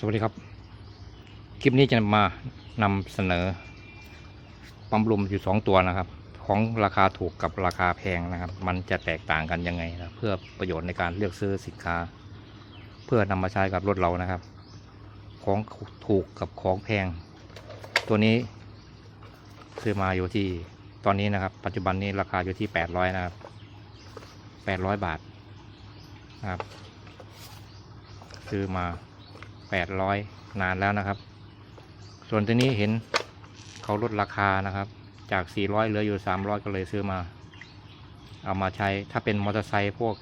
สวัสดีครับ คลิปนี้จะมานำเสนอปั๊มลมอยู่สองตัวนะครับ ของราคาถูกกับราคาแพงนะครับ มันจะแตกต่างกันยังไงนะเพื่อประโยชน์ในการเลือกซื้อสินค้า เพื่อนำมาใช้กับรถเรานะครับ ของถูกกับของแพง ตัวนี้ซื้อมาอยู่ที่ตอนนี้นะครับ ปัจจุบันนี้ราคาอยู่ที่แปดร้อยนะครับแปดร้อยบาทนะครับ ซื้อมา แปดร้อยนานแล้วนะครับ ส่วนตัวนี้เห็นเขาลดราคานะครับ จากสี่ร้อยเหลืออยู่สามร้อยก็เลยซื้อมา เอามาใช้ถ้าเป็นมอเตอร์ไซค์พวก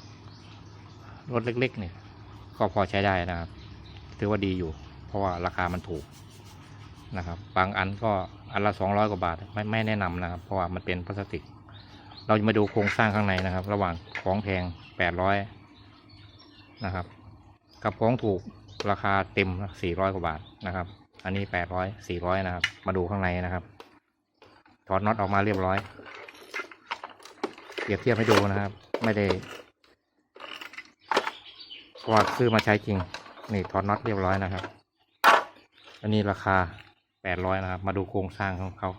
รถเล็กๆเนี่ยก็พอใช้ได้นะครับ ถือว่าดีอยู่ เพราะว่าราคามันถูกนะครับ บางอันก็อันละสองร้อยกว่าบาทไม่ไม่แนะนำนะครับ เพราะว่ามันเป็นพลาสติก เราจะมาดูโครงสร้างข้างในนะครับ ระหว่างของแพงแปดร้อยนะครับ กับของถูก ราคาเต็มสี่ร้อยกว่าบาทนะครับ อันนี้แปดร้อยสี่ร้อยนะครับ มาดูข้างในนะครับ ถอดน็อตออกมาเรียบร้อย เปรียบเทียบให้ดูนะครับ ไม่ได้เพราะว่าซื้อมาใช้จริง นี่ถอดน็อตเรียบร้อยนะครับ อันนี้ราคาแปดร้อยนะครับ มาดูโครงสร้างของเขา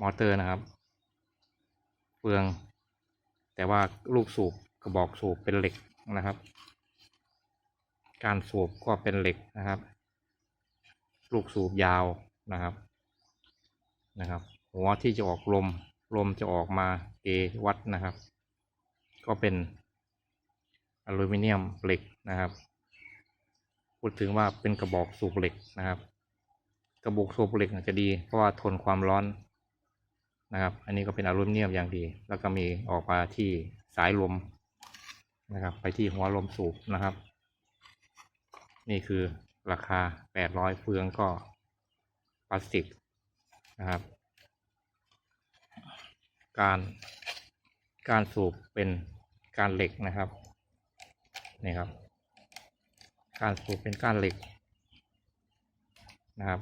มอเตอร์นะครับเฟือง แต่ว่าลูกสูบกระบอกสูบเป็นเหล็กนะครับ การสูบก็เป็นเหล็กนะครับ ลูกสูบยาวนะครับนะครับ หัวที่จะออกลมลมจะออกมาเอวัดนะครับ ก็เป็นอลูมิเนียมเหล็กนะครับ พูดถึงว่าเป็นกระบอกสูบเหล็กนะครับ กระบอกสูบเหล็กจะดี เพราะว่าทนความร้อนนะครับ อันนี้ก็เป็นอลูมิเนียมอย่างดี แล้วก็มีออกมาที่สายลมนะครับ ไปที่หัวลมสูบนะครับ นี่คือราคา 800 เฟืองก็พลาสติกนะครับ การการสูบเป็นการเหล็กนะครับนี่ครับ การสูบเป็นกานเหล็กนะครับ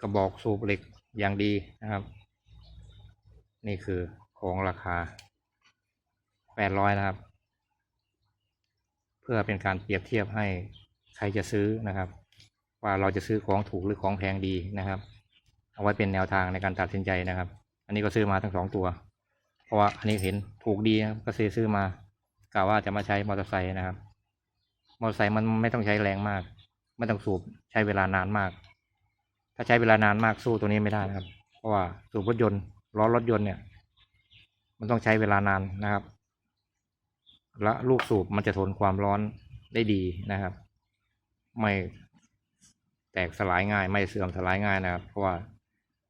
กระบอกสูบเหล็กอย่างดีนะครับ นี่คือของราคา 800 นะครับ เพื่อเป็นการเปรียบเทียบให้ ใครจะซื้อนะครับ ว่าเราจะซื้อของถูกหรือของแพงดีนะครับ เอาไว้เป็นแนวทางในการตัดสินใจนะครับ อันนี้ก็ซื้อมาทั้งสองตัว เพราะว่าอันนี้เห็นถูกดีก็ซื้อซื้อมากะว่าจะมาใช้มอเตอร์ไซค์นะครับ มอเตอร์ไซค์มันไม่ต้องใช้แรงมาก ไม่ต้องสูบใช้เวลานานมาก ถ้าใช้เวลานานมากสู้ตัวนี้ไม่ได้นะครับ เพราะว่าสูบรถยนต์ล้อรถยนต์เนี่ย มันต้องใช้เวลานานนะครับและลูกสูบมันจะทนความร้อนได้ดีนะครับ ไม่แตกสลายง่าย ไม่เสื่อมสลายง่ายนะครับ เพราะว่า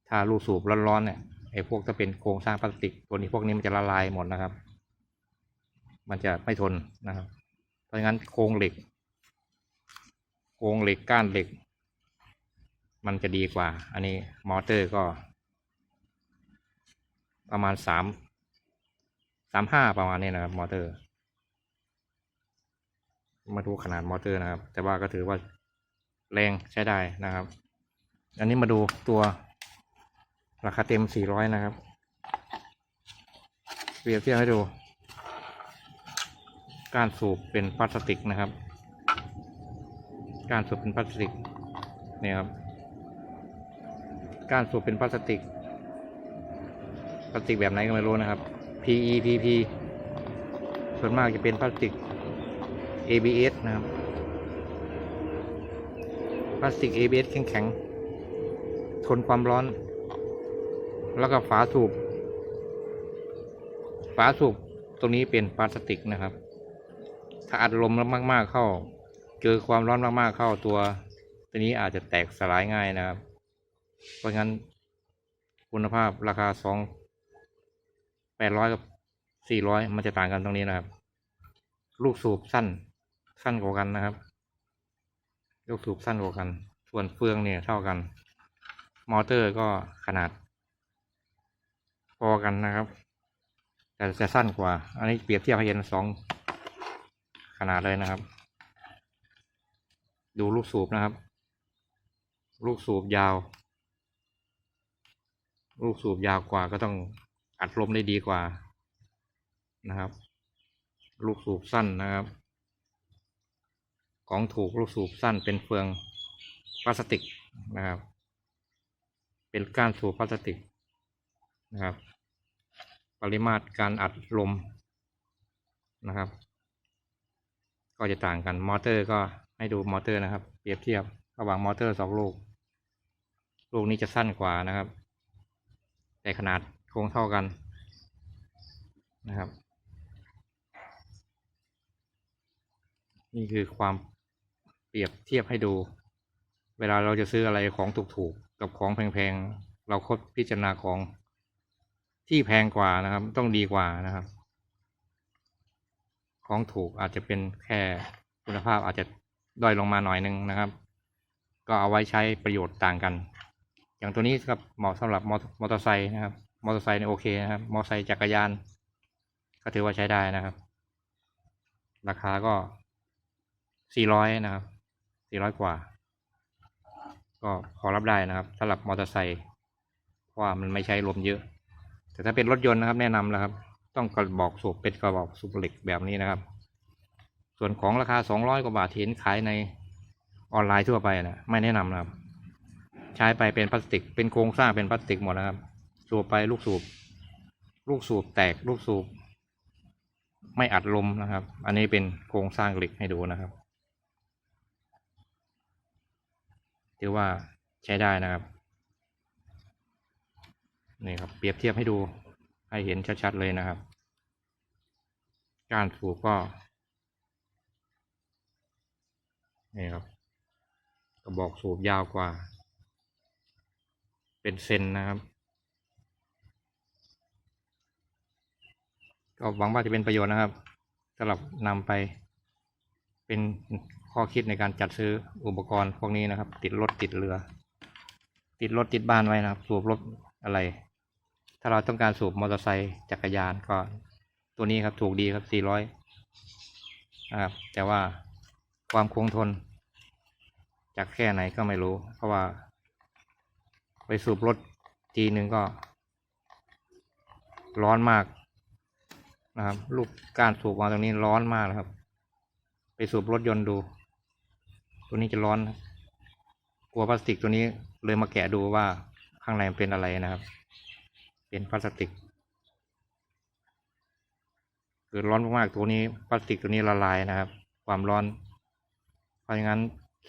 ถ้าลูกสูบร้อนๆเนี่ยไอ้พวกถ้าเป็นโครงสร้างพลาสติก ตัวนี้พวกนี้มันจะละลายหมดนะครับ มันจะไม่ทนนะครับ เพราะงั้นโครงเหล็ก โครงเหล็กก้านเหล็ก มันจะดีกว่า อันนี้มอเตอร์ก็ ประมาณสามสามห้าประมาณนี้นะครับ มอเตอร์ มาดูขนาดมอเตอร์นะครับ แต่ว่าก็ถือว่าแรงใช้ได้นะครับ อันนี้มาดูตัวราคาเต็ม 400 นะครับ เปรียบเทียบให้ดู การสูบเป็นพลาสติกนะครับ การสูบเป็นพลาสติกนี่ครับ การสูบเป็นพลาสติก พลาสติกแบบไหนก็ไม่รู้นะครับ PE PP ส่วนมากจะเป็นพลาสติก ABS นะครับ พลาสติก ABS แข็งๆ ทนความร้อน แล้วก็ฝาสูบ ฝาสูบตรงนี้เป็นพลาสติกนะครับ ถ้าอัดลมแล้วมาก ๆ เข้า เจอความร้อนมาก ๆ เข้าตัว ตัวนี้อาจจะแตกสลายง่ายนะครับ เพราะงั้นคุณภาพราคาสองแปดร้อยกับสี่ร้อยมันจะต่างกันตรงนี้นะครับ ลูกสูบสั้น สั้นกว่ากันนะครับลูกสูบสั้นกว่ากัน ส่วนเฟืองเนี่ยเท่ากัน มอเตอร์ก็ขนาด พอกันนะครับ แต่จะสั้นกว่า อันนี้เปรียบเทียบให้เห็นสองขนาดเลยนะครับ ดูลูกสูบนะครับ ลูกสูบยาว ลูกสูบยาวกว่าก็ต้องอัดลมได้ดีกว่านะครับ ลูกสูบสั้นนะครับ ของถูกลูกสูบสั้นเป็นเฟืองพลาสติกนะครับ เป็นก้านสูบพลาสติกนะครับ ปริมาตรการอัดลมนะครับ ก็จะต่างกันมอเตอร์ก็ให้ดูมอเตอร์นะครับ เปรียบเทียบระหว่างมอเตอร์สองลูก ลูกนี้จะสั้นกว่านะครับ แต่ขนาดโคงเท่ากันนะครับ นี่คือความ เปรียบเทียบให้ดู เวลาเราจะซื้ออะไรของถูกๆกับของแพงๆ เราคดพิจารณาของที่แพงกว่านะครับ ต้องดีกว่านะครับ ของถูกอาจจะเป็นแค่คุณภาพอาจจะด้อยลงมาหน่อยนึงนะครับ ก็เอาไว้ใช้ประโยชน์ต่างกัน อย่างตัวนี้ครับเหมาะสำหรับมอมอเตอร์ไซค์นะครับ มอเตอร์ไซค์เนี่ยโอเคนะครับ มอเตอร์ไซค์จักรยาน ก็ถือว่าใช้ได้นะครับ ราคาก็สี่ร้อยนะครับ สี่ร้อยกว่า ก็พอรับได้นะครับสำหรับมอเตอร์ไซค์เพราะว่ามันไม่ใช้ลมเยอะ แต่ถ้าเป็นรถยนต์นะครับ แนะนำแล้วครับ ต้องกระบอกสูบเป็นกระบอกสูบเหล็กแบบนี้นะครับ ส่วนของราคาสองร้อยกว่าบาทที่เห็นขายในออนไลน์ทั่วไปนะไม่แนะนำนะครับ ใช้ไปเป็นพลาสติก เป็นโครงสร้างเป็นพลาสติกหมดนะครับ สูบไปลูกสูบ ลูกสูบแตกลูกสูบ ไม่อัดลมนะครับ อันนี้เป็นโครงสร้างเหล็กให้ดูนะครับ ถือว่าใช้ได้นะครับนี่ครับเปรียบเทียบให้ดูให้เห็นชัดๆเลยนะครับ การสูบก็นี่ครับกระบอกสูบยาวกว่า เป็นเซนนะครับ ก็หวังว่าจะเป็นประโยชน์นะครับสำหรับนำไปเป็น ข้อคิดในการจัดซื้ออุปกรณ์พวกนี้นะครับ ติดรถติดเรือ ติดรถติดบ้านไว้นะครับ สูบรถอะไร ถ้าเราต้องการสูบมอเตอร์ไซค์จักรยานก็ตัวนี้ครับถูกดีครับ 400นะครับแต่ว่าความคงทน จากแค่ไหนก็ไม่รู้ เพราะว่า ไปสูบรถทีหนึ่งก็ ร้อนมากนะครับ ลูกการสูบมาตรงนี้ร้อนมากนะครับ ไปสูบรถยนต์ดู ตัวนี้จะร้อนกลัวพลาสติกตัวนี้เลยมาแกะดูว่าข้างในมันเป็นอะไรนะครับ เป็นพลาสติกคือร้อนมากๆตัวนี้พลาสติกตัวนี้ละลายนะครับ ความร้อน เพราะงั้น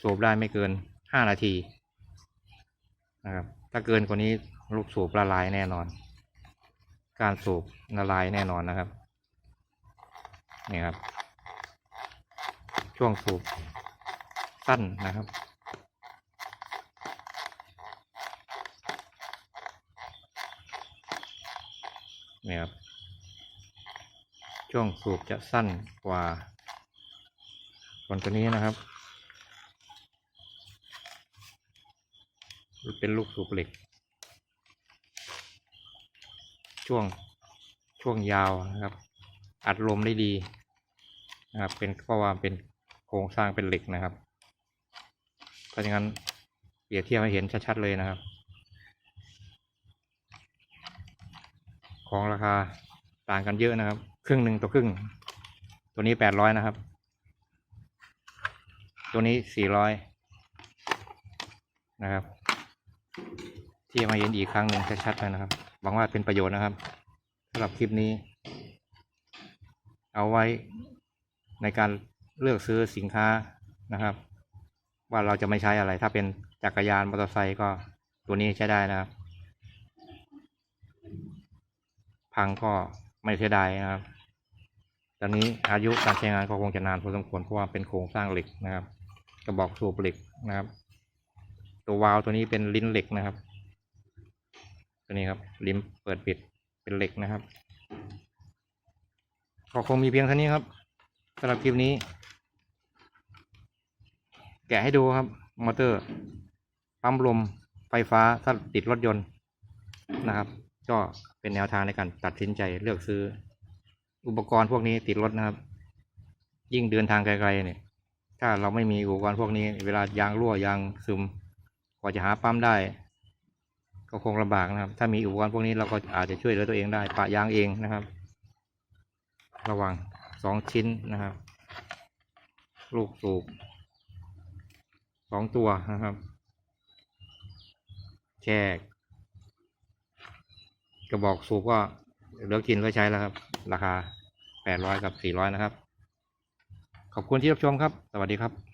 สูบได้ไม่เกินห้านาทีนะครับ ถ้าเกินกว่านี้ลูกสูบละลายแน่นอน การสูบละลายแน่นอนนะครับนี่ครับ ช่วงสูบ สั้นนะครับ นี่ครับ ช่วงสูบจะสั้นกว่าส่วนตัวนี้นะครับ เป็นลูกสูบเหล็ก ช่วงช่วงยาวนะครับ อัดลมได้ดีนะครับ เป็นเพราะว่าเป็นโครงสร้างเป็นเหล็กนะครับ เพราะฉะนั้นเปรียบเทียบให้เห็นชัดๆเลยนะครับ ของราคาต่างกันเยอะนะครับ ครึ่งหนึ่งต่อครึ่ง ตัวนี้แปดร้อยนะครับ ตัวนี้สี่ร้อยนะครับเที่มาเห็นอีกครั้งหนึ่งชัดๆเลยนะครับ หวังว่าเป็นประโยชน์นะครับสำหรับคลิปนี้ เอาไว้ในการเลือกซื้อสินค้านะครับ ว่าเราจะไม่ใช้อะไร ถ้าเป็นจักรยานมอเตอร์ไซค์ก็ตัวนี้ใช้ได้นะครับ พังก็ไม่เสียดายนะครับตอนนี้อายุการใช้งานก็คงจะนานพอสมควรเพราะว่าเป็นโครงสร้างเหล็กนะครับ กระบอกสูบเหล็กนะครับ ตัววาล์วตัวนี้เป็นลิ้นเหล็กนะครับ ตัวนี้ครับลิ้นเปิดปิดเป็นเหล็กนะครับก็คงมีเพียงเท่านี้ครับสำหรับคลิปนี้ แกะให้ดูครับ มอเตอร์ปั๊มลมไฟฟ้าถ้าติดรถยนต์นะครับ ก็เป็นแนวทางในการตัดสินใจเลือกซื้อ อุปกรณ์พวกนี้ติดรถนะครับ ยิ่งเดินทางไกลๆเนี่ย ถ้าเราไม่มีอุปกรณ์พวกนี้ เวลายางรั่วยางซึมกว่าจะหาปั๊มได้ ก็คงลำบากนะครับ ถ้ามีอุปกรณ์พวกนี้เราก็อาจจะช่วยเหลือตัวเองได้ปะยางเองนะครับ ระวังสองชิ้นนะครับ ลูกสูบ สองตัวนะครับ แค่กระบอกสูบก็เลือกินเลือใช้แล้วครับ ราคาแปดร้อยกับสี่ร้อยนะครับ ขอบคุณที่รับชมครับ สวัสดีครับ